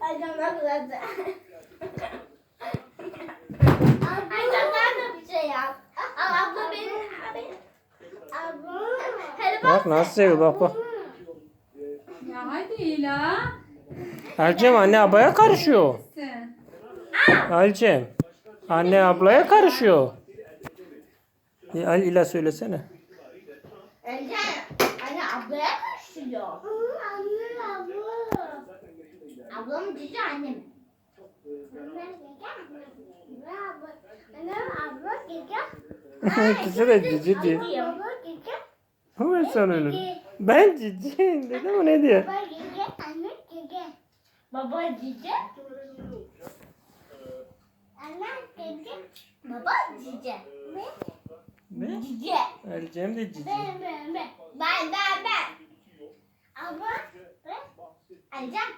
Aycan abla da. Aycan nerede bir şey yap? Al abla benim. benim. Abla. Hadi bak. Bak nasıl seviyor bak bak. Ya hadi İla. Alcem anne ablaya karışıyor. Sen. Alcem. Anne ablaya karışıyor. E, Al ila söylesene. Aycan. Ablaya karışıyor. Anne abla. Abla mı cici anne mi? Anne abla cici. Diyor. Ama sen öyle. Ben cici dedim o ne diyor? Baba cici. Anne cici. Baba cici. Anne cici. Baba cici. Ne? Cici. Alcem de cici. Ben ben ben. Ben ben ben. Abla. Ben. Anne.